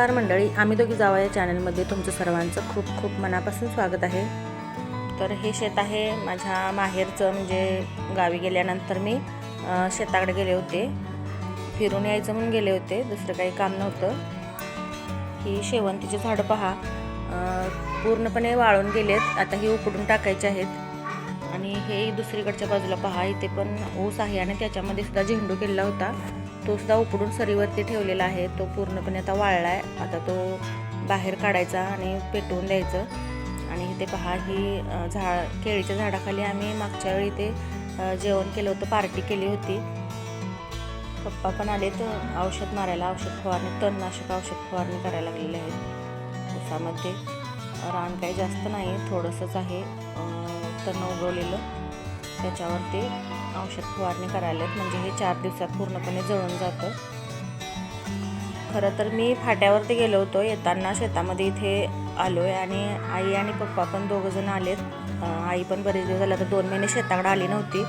नमस्कार मंडळी आम्ही दोघी जावा या चॅनलमध्ये तुमचं सर्वांचं खूप खूप मनापासून स्वागत आहे. तर हे शेत आहे माझ्या माहेरचं म्हणजे गावी गेल्यानंतर मी शेताकडे गेले होते. फिरून यायचं म्हणून गेले होते दुसरं काही काम नव्हतं. ही शेवंतीची झाडं पहा. पूर्णपणे वाळून गेलेत आता ही उकडून टाकायचे आहेत. आणि हे दुसरीकडच्या बाजूला पहा इथे पण ऊस आहे आणि त्याच्यामध्ये सुद्धा झेंडू केलेला होता. तो सुद्धा उपडून सरीवरती ठेवलेला आहे. तो पूर्णपणे आता वाळला आहे आता तो बाहेर काढायचा आणि पेटवून द्यायचं. आणि इथे पहा ही झाड केळीच्या झाडाखाली आम्ही मागच्या वेळी ते जेवण केलं होतं पार्टी केली होती. पप्पा पण आलेत औषध मारायला औषध फवारणी तणनाशक औषध फवारणी करायला लागलेले आहेत. ऊसामध्ये रान काही जास्त नाही थोडंसंच आहे तण उगवलेलं. त्याच्यावरती औषध फवारणी करायला आहेत. म्हणजे हे चार दिवसात पूर्णपणे जळून जातं. खरं तर मी फाट्यावरती गेलो होतो. येताना शेतामध्ये इथे आलो आहे आणि आई आणि पप्पा पण दोघंजण आलेत. आई पण बरेच दिवस झाला. तर दोन महिने शेताकडे आली नव्हती.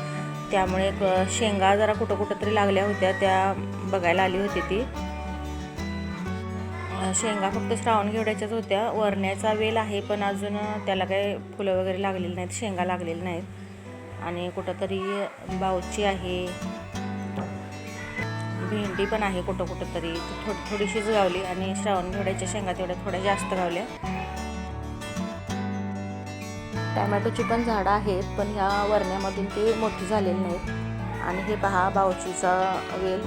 त्यामुळे शेंगा जरा कुठं कुठं तरी लागल्या होत्या. त्या बघायला आली होती ती. शेंगा फक्त श्रावण घेवड्याच्याच होत्या. वरण्याचा वेल आहे पण अजून त्याला काही फुलं वगैरे लागलेली नाहीत. शेंगा लागलेल्या नाहीत. आणि कुठंतरी बावची आहे. भेंडी पण आहे कुठं कुठं तरी थोडी थोडीशीच गावली आणि श्रावण घेवड्याच्या शेंगा तेवढ्या थोड्या जास्त गावल्या. टॅमॅटोची पण झाडं आहेत पण ह्या वरण्यामधून ते मोठी झालेली नाहीत. आणि हे पहा बावचीचा वेल.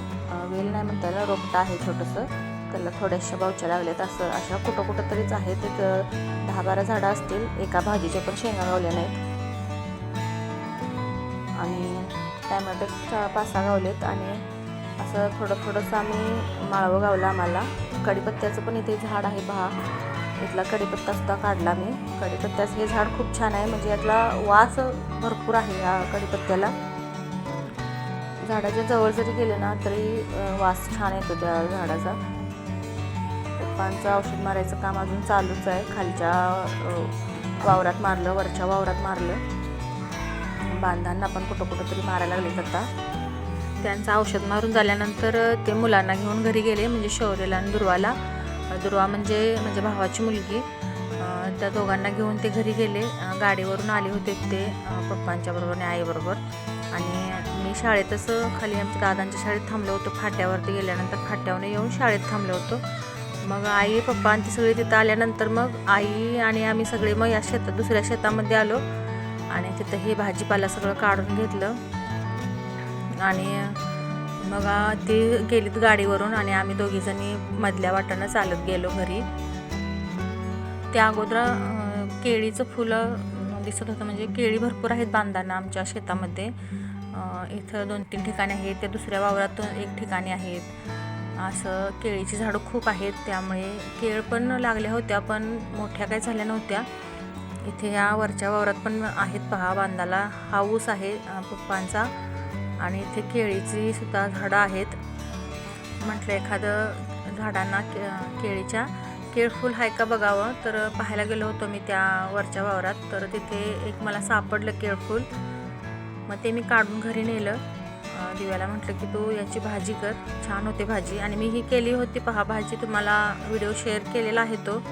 वेल नाही म्हणता येईल रोपटा आहे छोटंसं. त्याला थोड्याशा बावच्या लागल्यात असं. अशा कुठं कुठं तरीच आहेत. एक दहा बारा झाडं असतील. एका भाजीच्या पण शेंगा गावल्या नाहीत. आणि टॅमॅटोच्या पासा गावलेत आणि असं थोडं थोडंसं आम्ही माळवं गावलं आम्हाला. कढीपत्त्याचं पण इथे झाड आहे पहा. इथला कढीपत्ता सुद्धा काढला मी. कढीपत्त्याचं हे झाड खूप छान आहे. म्हणजे यातला वास भरपूर आहे या कढीपत्त्याला. झाडाच्या जवळ जरी गेले ना तरी वास छान येतो त्या झाडाचा. पप्पांचं औषध मारायचं काम अजून चालूच आहे. खालच्या वावरात मारलं वरच्या वावरात मारलं. बांधांना पण कुठं कुठं तरी मारायला लागले आता. त्यांचं औषध मारून झाल्यानंतर ते मुलांना घेऊन घरी गेले म्हणजे शौर्यला आणि दुर्वाला. दुर्वा म्हणजे म्हणजे भावाची मुलगी. त्या दोघांना घेऊन ते घरी गेले. गाडीवरून आले होते ते पप्पांच्या बरोबर आणि आईबरोबर. आणि मी शाळेतच खाली आमच्या दादांच्या शाळेत थांबलो होतो. फाट्यावरती गेल्यानंतर फाट्यावर येऊन शाळेत थांबलो होतो. मग आई पप्पा आणि ती सगळी तिथं आल्यानंतर मग आई आणि आम्ही सगळे मग या शेतात दुसऱ्या शेतामध्ये आलो. आणि तिथं हे भाजीपाला सगळं काढून घेतलं. आणि मग ती गेलीत गाडीवरून आणि आम्ही दोघीजणी मधल्या वाटानं चालत गेलो घरी. त्या अगोदर केळीचं फुलं दिसत होतं. म्हणजे केळी भरपूर आहेत बांधाना आमच्या शेतामध्ये. इथं दोन तीन ठिकाणी आहेत. त्या दुसऱ्या वावरातून एक ठिकाणी आहेत. असं केळीची झाडं खूप आहेत. त्यामुळे केळ पण लागल्या होत्या पण मोठ्या काही झाल्या नव्हत्या. इथे या वरच्या वावरात पण आहेत पहा बांधाला. हा ऊस आहे पप्पांचा. आणि इथे केळीची सुद्धा झाडं आहेत. म्हटलं एखादं झाडांना के केळीच्या. केळफूल आहे का बघावं? तर पाहायला गेलो होतो मी त्या वरच्या वावरात. तर तिथे एक मला सापडलं केळफूल मग ते मी काढून घरी नेलं. दिव्याला म्हटलं की तू याची भाजी कर. छान होते भाजी. आणि मी ही केली होती पहा भाजी. तुम्हाला व्हिडिओ शेअर केलेला आहे तो.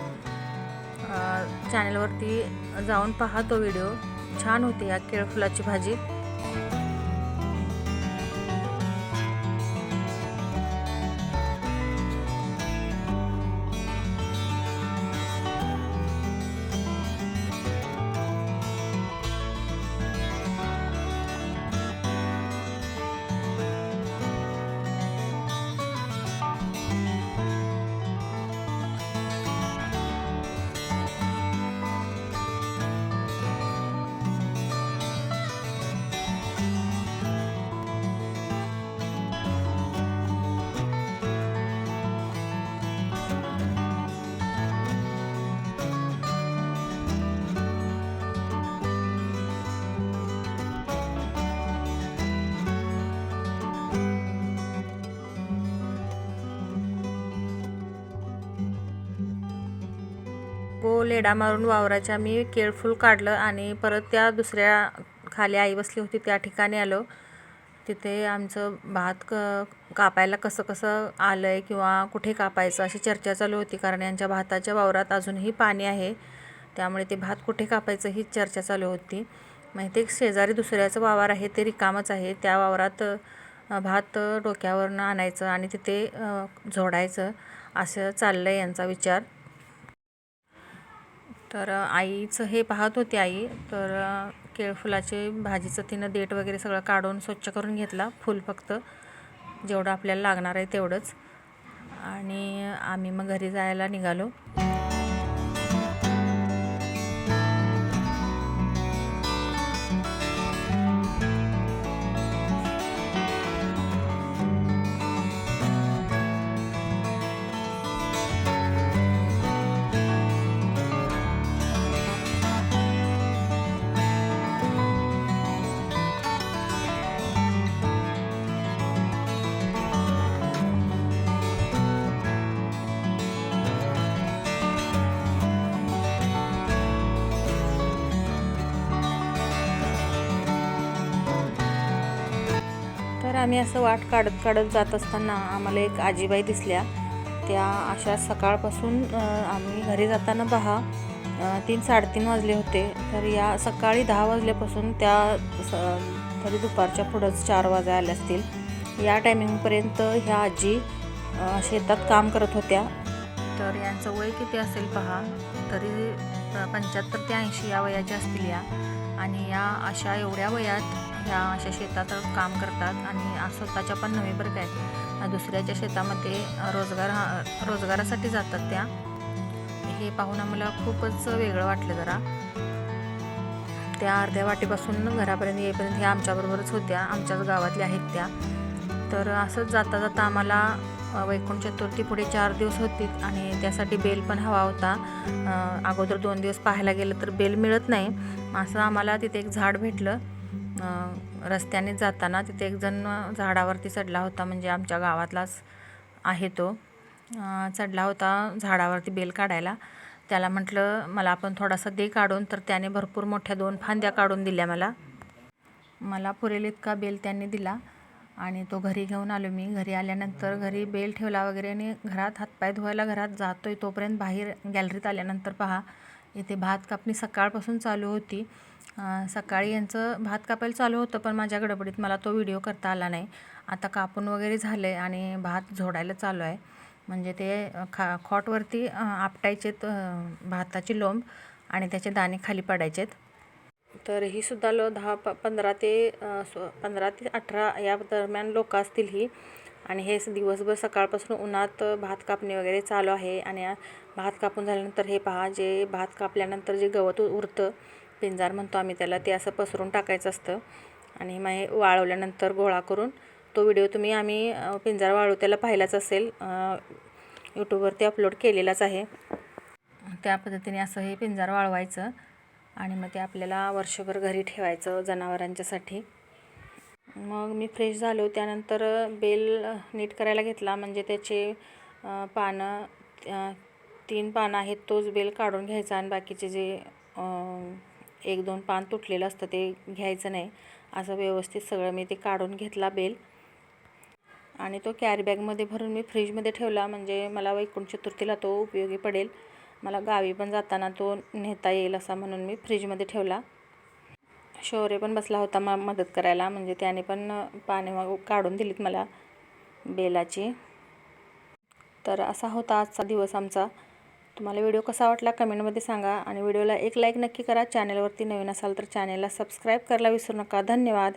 चॅनलवरती जाऊन पहा तो व्हिडिओ छान होते या केळफुलाची भाजी. गोल लेडा मारून वावराच्या मी केळफूल काढलं आणि परत त्या दुसऱ्या खाली आई बसली होती त्या ठिकाणी आलो. तिथे आमचं भात क कापायला कसं कसं आलं आहे किंवा कुठे कापायचं अशी चर्चा चालू होती कारण यांच्या भाताच्या वावरात अजूनही पाणी आहे. त्यामुळे ते भात कुठे कापायचं ही चर्चा चालू होती. माहिती एक शेजारी दुसऱ्याचं वावर आहे ते रिकामच आहे. त्या वावरात भात डोक्यावरनं आणायचं आणि तिथे झोडायचं. असं चाललं आहे यांचा विचार. तर आईचं हे पाहत होती आई. तर केळफुलाचे भाजीचं तिनं देठ वगैरे सगळं काढून स्वच्छ करून घेतला फुल फक्त. जेवढं आपल्याला लागणार आहे तेवढंच. आणि आम्ही मग घरी जायला निघालो. आम्ही असं वाट काढत काढत जात असताना आम्हाला एक आजीबाई दिसल्या. त्या अशा सकाळपासून आम्ही घरी जाताना पहा तीन साडेतीन वाजले होते. तर या सकाळी दहा वाजल्यापासून त्या स- तरी दुपारच्या पुढंच चार वाजा आल्या असतील. या टायमिंगपर्यंत ह्या आजी शेतात काम करत होत्या. तर यांचं वय किती असेल पहा तरी पंच्याहत्तर ते ऐंशी या वयाच्या असतील या. आणि या अशा एवढ्या वयात ह्या अशा शेतात काम करतात आणि स्वतःच्या पण नव्हे बरं काय. दुसऱ्याच्या शेतामध्ये रोजगार हा- रोजगारासाठी जातात त्या. हे पाहून आम्हाला खूपच वेगळं वाटलं जरा. त्या अर्ध्या वाटेपासून घरापर्यंत येईपर्यंत ह्या आमच्याबरोबरच होत्या. आमच्याच गावातल्या आहेत त्या. तर असंच जाता जाता आम्हाला वैकुंठ चतुर्थी पुढे चार दिवस होती आणि त्यासाठी बेल पण हवा होता. अगोदर दोन दिवस पाहायला गेलं तर बेल मिळत नाही. असं आम्हाला तिथे एक झाड भेटलं. रस्त्याने जाताना तिथे एक जण झाडावरती चढला होता म्हणजे आमच्या गावातलाच आहे तो. चढला होता झाडावरती बेल काढायला. त्याला म्हटलं मला आपण थोडासा दे काढून. तर त्याने भरपूर मोठ्या दोन फांद्या काढून दिल्या मला. मला पुरेल इतका बेल त्यांनी दिला आणि तो घरी घेऊन आलो मी. घरी आल्यानंतर घरी बेल ठेवला वगैरे आणि घरात हातपाय धुवायला घरात जातो आहे तोपर्यंत बाहेर गॅलरीत आल्यानंतर पहा. इथे भात कापणी सकाळपासून चालू होती. सकाळी यांचं भात कापायला चालू होतं पण माझ्या गडबडीत मला तो व्हिडिओ करता आला नाही. आता कापून वगैरे झालं आहे आणि भात झोडायला चालू आहे. म्हणजे ते खा खॉटवरती आपटायचेत भाताची लोंब आणि त्याचे दाणे खाली पडायचेत. तर ही सुद्धा लो दहा प पंधरा ते पंधरा ते अठरा या दरम्यान लोकं असतील ही. आणि हे दिवसभर सकाळपासून उन्हात भात कापणी वगैरे चालू आहे आणि भात कापून झाल्यानंतर हे पहा जे भात कापल्यानंतर जे गवत उरतं पिंजार म्हणतो आम्ही त्याला ते असं पसरून टाकायचं असतं. आणि मग हे वाळवल्यानंतर गोळा करून तो व्हिडिओ तुम्ही आम्ही पिंजार वाळू त्याला पाहिलाच असेल. यूट्यूबवरती अपलोड केलेलाच आहे. त्या पद्धतीने असं हे पिंजार वाळवायचं आणि मग ते आपल्याला वर्षभर घरी ठेवायचं जनावरांच्यासाठी. मग मी फ्रेश झालो त्यानंतर बेल नीट करायला घेतला. म्हणजे त्याचे पानं तीन पानं आहेत तोच बेल काढून घ्यायचा. आणि बाकीचे जे एक दोन पान तुटलेलं असतं ते घ्यायचं नाही. असं व्यवस्थित सगळं मी ते काढून घेतला बेल. आणि तो कॅरीबॅगमध्ये भरून मी फ्रीजमध्ये ठेवला. म्हणजे मला वैकुंठ चतुर्थीला तो उपयोगी पडेल. मला गावी पण जाताना तो नेता येईल असा म्हणून मी फ्रीजमध्ये ठेवला. शौर्य पण बसला होता मला मदत करायला. म्हणजे त्याने पण पाने मग काढून दिलीत मला बेलाची. तर असा होता आजचा दिवस आमचा. तुम्हाला व्हिडिओ कसा वाटला कमेंटमध्ये सांगा आणि व्हिडिओला एक लाईक नक्की करा. चॅनलवरती नवीन असाल तर चॅनलला सबस्क्राईब करायला विसरू नका. धन्यवाद.